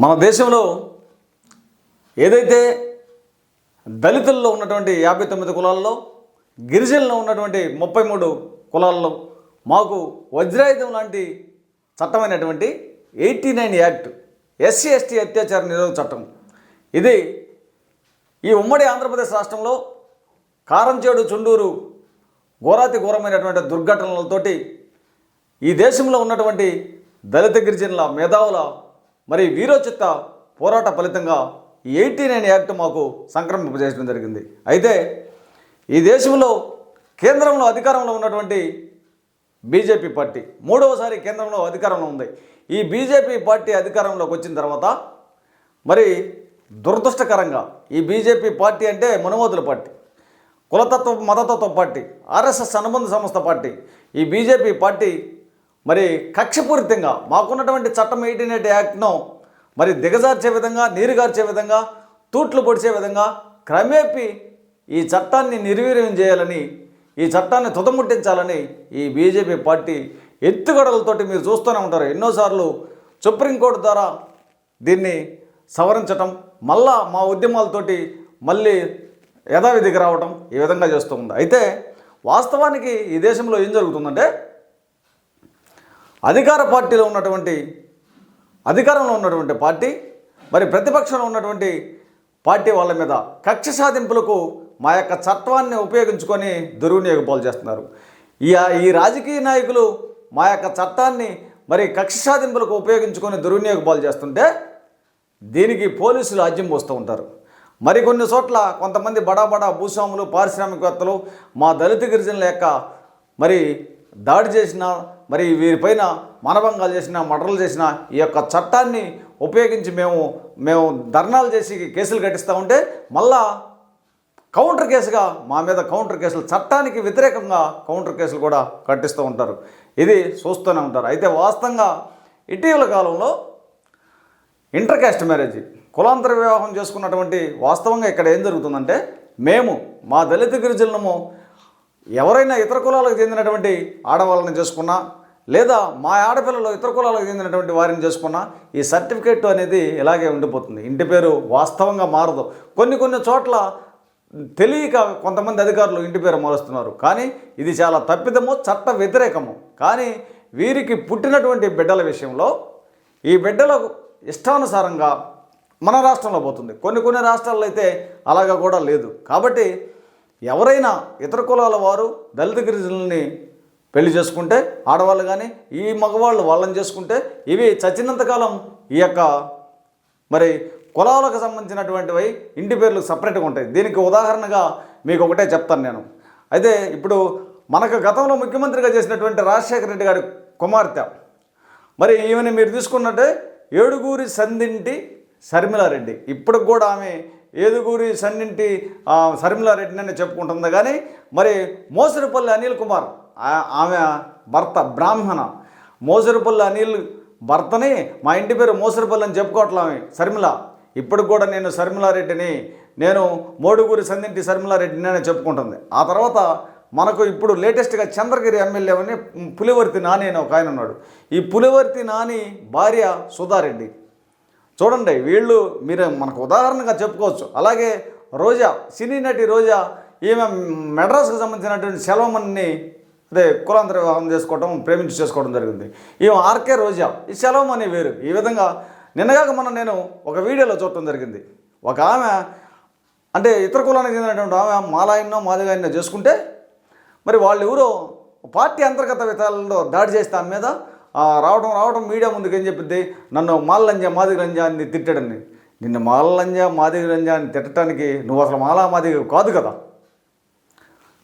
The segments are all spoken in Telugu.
మన దేశంలో ఏదైతే దళితుల్లో ఉన్నటువంటి యాభై తొమ్మిది కులాల్లో గిరిజనుల్లో ఉన్నటువంటి ముప్పై మూడు కులాల్లో మాకు వజ్రాయుధం లాంటి చట్టమైనటువంటి eighty nine act SC ST అత్యాచార నిరోధక చట్టం. ఇది ఈ ఉమ్మడి ఆంధ్రప్రదేశ్ రాష్ట్రంలో కారంచేడు చుండూరు ఘోరాతి ఘోరమైనటువంటి దుర్ఘటనలతోటి ఈ దేశంలో ఉన్నటువంటి దళిత గిరిజనుల మేధావుల మరి వీరోచిత్త పోరాట ఫలితంగా ఈ ఎయిటీ నైన్ యాక్ట్ మాకు సంక్రమింపజేయడం జరిగింది. అయితే ఈ దేశంలో కేంద్రంలో అధికారంలో ఉన్నటువంటి బీజేపీ పార్టీ మూడవసారి కేంద్రంలో అధికారంలో ఉంది. ఈ బీజేపీ పార్టీ అధికారంలోకి వచ్చిన తర్వాత మరి దురదృష్టకరంగా ఈ బీజేపీ పార్టీ అంటే మనుమోదుల పార్టీ కులతత్వ మతతత్వ పార్టీ ఆర్ఎస్ఎస్ అనుబంధ సంస్థ పార్టీ ఈ బీజేపీ పార్టీ మరి కక్షపూరితంగా మాకున్నటువంటి చట్టం ఎయిటీన్ ఎయిట్ యాక్ట్ను మరి దిగజార్చే విధంగా నీరుగార్చే విధంగా తూట్లు పొడిచే విధంగా క్రమేపీ ఈ చట్టాన్ని నిర్వీర్యం చేయాలని ఈ చట్టాన్ని తుదముట్టించాలని ఈ బీజేపీ పార్టీ ఎత్తుగడలతోటి మీరు చూస్తూనే ఉంటారు. ఎన్నోసార్లు సుప్రీంకోర్టు ద్వారా దీన్ని సవరించటం మళ్ళా మా ఉద్యమాలతోటి మళ్ళీ యథావిధికి రావటం ఈ విధంగా చేస్తూ ఉంది. అయితే వాస్తవానికి ఈ దేశంలో ఏం జరుగుతుందంటే అధికార పార్టీలో ఉన్నటువంటి అధికారంలో ఉన్నటువంటి పార్టీ మరి ప్రతిపక్షంలో ఉన్నటువంటి పార్టీ వాళ్ళ మీద కక్ష సాధింపులకు మా యొక్క చట్టాన్ని ఉపయోగించుకొని దుర్వినియోగపాలు చేస్తున్నారు. ఈ ఈ రాజకీయ నాయకులు మా యొక్క చట్టాన్ని మరి కక్ష సాధింపులకు ఉపయోగించుకొని దుర్వినియోగపాలు చేస్తుంటే దీనికి పోలీసులు ఆజ్యం పోస్తూ ఉంటారు. మరికొన్ని చోట్ల కొంతమంది బడా బడా భూస్వాములు పారిశ్రామికవేత్తలు మా దళిత గిరిజనుల యొక్క మరి దాడి చేసిన మరి వీరిపైన మానభంగాలు చేసిన మర్డర్లు చేసిన ఈ యొక్క చట్టాన్ని ఉపయోగించి మేము మేము ధర్నాలు చేసి కేసులు కట్టిస్తూ ఉంటే మళ్ళా కౌంటర్ కేసుగా మా మీద కౌంటర్ కేసులు చట్టానికి వ్యతిరేకంగా కౌంటర్ కేసులు కూడా కట్టిస్తూ ఉంటారు. ఇది చూస్తూనే ఉంటారు. అయితే వాస్తవంగా ఇటీవల కాలంలో ఇంటర్ క్యాస్ట్ మ్యారేజ్ కులాంతర వివాహం చేసుకున్నటువంటి వాస్తవంగా ఇక్కడ ఏం జరుగుతుందంటే మేము మా దళిత గిరిజనులము ఎవరైనా ఇతర కులాలకు చెందినటువంటి ఆడవాళ్ళని చేసుకున్నా లేదా మా ఆడపిల్లలు ఇతర కులాలకు చెందినటువంటి వారిని చేసుకున్నా ఈ సర్టిఫికేట్ అనేది ఇలాగే ఉండిపోతుంది. ఇంటి పేరు వాస్తవంగా మారదు. కొన్ని కొన్ని చోట్ల తెలియక కొంతమంది అధికారులు ఇంటి పేరు మారుస్తున్నారు. కానీ ఇది చాలా తప్పిదము చట్ట వ్యతిరేకము. కానీ వీరికి పుట్టినటువంటి బిడ్డల విషయంలో ఈ బిడ్డలకు ఇష్టానుసారంగా మన రాష్ట్రంలో పోతుంది. కొన్ని కొన్ని రాష్ట్రాల్లో అయితే అలాగా కూడా లేదు. కాబట్టి ఎవరైనా ఇతర కులాల వారు దళిత గిరిజనుల్ని పెళ్ళి చేసుకుంటే ఆడవాళ్ళు కానీ ఈ మగవాళ్ళు వాళ్ళని చేసుకుంటే ఇవి చచ్చినంతకాలం ఈ యొక్క మరి కులాలకు సంబంధించినటువంటివి ఇంటి పేర్లు సపరేట్గా ఉంటాయి. దీనికి ఉదాహరణగా మీకు ఒకటే చెప్తాను నేను. అయితే ఇప్పుడు మనకు గతంలో ముఖ్యమంత్రిగా చేసినటువంటి రాజశేఖర రెడ్డి గారి కుమార్తె. మరి ఈమెను మీరు తీసుకున్నట్టే ఏడుగురి సందింటి షర్మిలారెడ్డి ఇప్పటికి కూడా ఆమె ఏదుగురి సన్నింటి శర్మిలారెడ్డిని అని చెప్పుకుంటుంది. కానీ మరి మోసరిపల్లి అనిల్ కుమార్ ఆమె భర్త బ్రాహ్మణ. మోసరిపల్లి అనిల్ భర్తని మా ఇంటి పేరు మోసరిపల్లి అని చెప్పుకోవట్లే ఆమె శర్మిల. ఇప్పటికి కూడా నేను శర్మిలారెడ్డిని నేను మోడుగురి సందింటి శర్మిలారెడ్డిని అని చెప్పుకుంటుంది. ఆ తర్వాత మనకు ఇప్పుడు లేటెస్ట్గా చంద్రగిరి ఎమ్మెల్యే అని పులివర్తి నాని అని ఒక ఆయన ఉన్నాడు. ఈ పులివర్తి నాని భార్య సుధారెడ్డి. చూడండి వీళ్ళు మీరు మనకు ఉదాహరణగా చెప్పుకోవచ్చు. అలాగే రోజా సినీ నటి రోజా ఈమె మెడ్రాస్కి సంబంధించినటువంటి సెలవమన్ని అదే కులాంతర వివాహం చేసుకోవడం ప్రేమించి చేసుకోవడం జరిగింది. ఈమె ఆర్కే రోజా ఈ సెలవమని వేరు. ఈ విధంగా నిన్నగాక మొన్న నేను ఒక వీడియోలో చూడటం జరిగింది. ఒక ఆమె అంటే ఇతర కులానికి చెందినటువంటి ఆమె మాలాయన్నో మాదిగాయన్నో చేసుకుంటే మరి వాళ్ళు ఎవరో పార్టీ అంతర్గత విధాలలో దాడి చేస్తే ఆమె మీద రావడం రావడం మీడియా ముందుకు ఏం చెప్పింది? నన్ను మాల్లంజ మాదిరి అని తిట్టాడని. నిన్ను మాల్లంజ మాదిరి అని తిట్టడానికి నువ్వు అసలు మాలా మాదిగ కాదు కదా.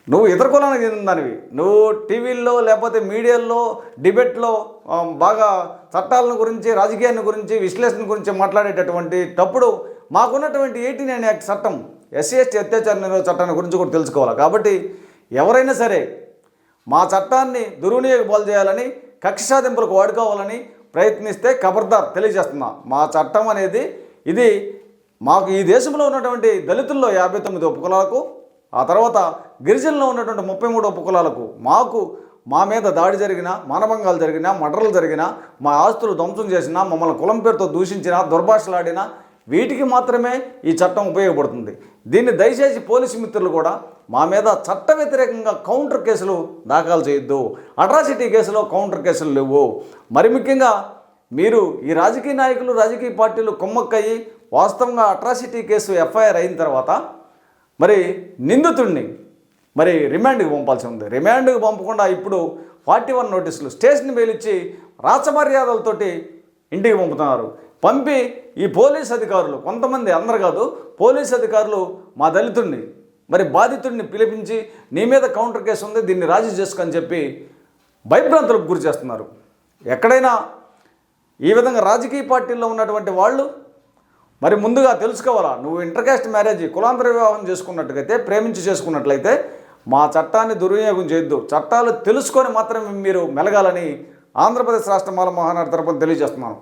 నువ్వు ఇతర కులానికి చెందిన దానివి నువ్వు టీవీల్లో లేకపోతే మీడియాల్లో డిబేట్లో బాగా చట్టాలను గురించి రాజకీయాన్ని గురించి విశ్లేషణ గురించి మాట్లాడేటటువంటి తప్పుడు మాకున్నటువంటి ఎయిటీ నైన్ యాక్ట్ చట్టం ఎస్సీ ఎస్టీ అత్యాచార నిరోధ చట్టాన్ని గురించి కూడా తెలుసుకోవాలి. కాబట్టి ఎవరైనా సరే మా చట్టాన్ని దుర్వినియోగపాలు చేయాలని కక్ష సాధింపులకు వాడుకోవాలని ప్రయత్నిస్తే ఖబర్దార్ తెలియజేస్తున్నా. మా చట్టం అనేది ఇది మాకు ఈ దేశంలో ఉన్నటువంటి దళితుల్లో యాభై తొమ్మిది ఉపకులాలకు ఆ తర్వాత గిరిజనుల్లో ఉన్నటువంటి ముప్పై మూడు ఉపకులాలకు మాకు మా మీద దాడి జరిగినా మానభంగాలు జరిగినా మర్డర్లు జరిగినా మా ఆస్తులు ధ్వంసం చేసినా మమ్మల్ని కులం పేరుతో దూషించినా దుర్భాషలాడినా వీటికి మాత్రమే ఈ చట్టం ఉపయోగపడుతుంది. దీన్ని దయచేసి పోలీసు మిత్రులు కూడా మా మీద చట్ట వ్యతిరేకంగా కౌంటర్ కేసులు దాఖలు చేయొద్దు. అట్రాసిటీ కేసులో కౌంటర్ కేసులు లేవు. మరి ముఖ్యంగా మీరు ఈ రాజకీయ నాయకులు రాజకీయ పార్టీలు కుమ్మక్కయ్యి వాస్తవంగా అట్రాసిటీ కేసు ఎఫ్ఐఆర్ అయిన తర్వాత మరి నిందితుడిని మరి రిమాండ్కి పంపాల్సి ఉంది. రిమాండ్కి పంపకుండా ఇప్పుడు ఫార్టీ వన్ నోటీసులు స్టేషన్ వేలిచ్చి రాచమర్యాదలతోటి ఇంటికి పంపుతున్నారు. పంపి ఈ పోలీస్ అధికారులు కొంతమంది అందరు కాదు పోలీస్ అధికారులు మా దళితుడిని మరి బాధితుడిని పిలిపించి నీ మీద కౌంటర్ కేసు ఉంది దీన్ని రాజీ చేసుకొని చెప్పి భయభ్రాంతులకు గురి చేస్తున్నారు. ఎక్కడైనా ఈ విధంగా రాజకీయ పార్టీల్లో ఉన్నటువంటి వాళ్ళు మరి ముందుగా తెలుసుకోవాలా నువ్వు ఇంటర్ కాస్ట్ మ్యారేజ్ కులాంతర వివాహం చేసుకున్నట్టుగైతే ప్రేమించి చేసుకున్నట్లయితే మా చట్టాన్ని దుర్వినియోగం చేయొద్దు. చట్టాలు తెలుసుకొని మాత్రమే మీరు మెలగాలని ఆంధ్రప్రదేశ్ రాష్ట్ర మాల మహానాడు తరపున తెలియజేస్తున్నాను.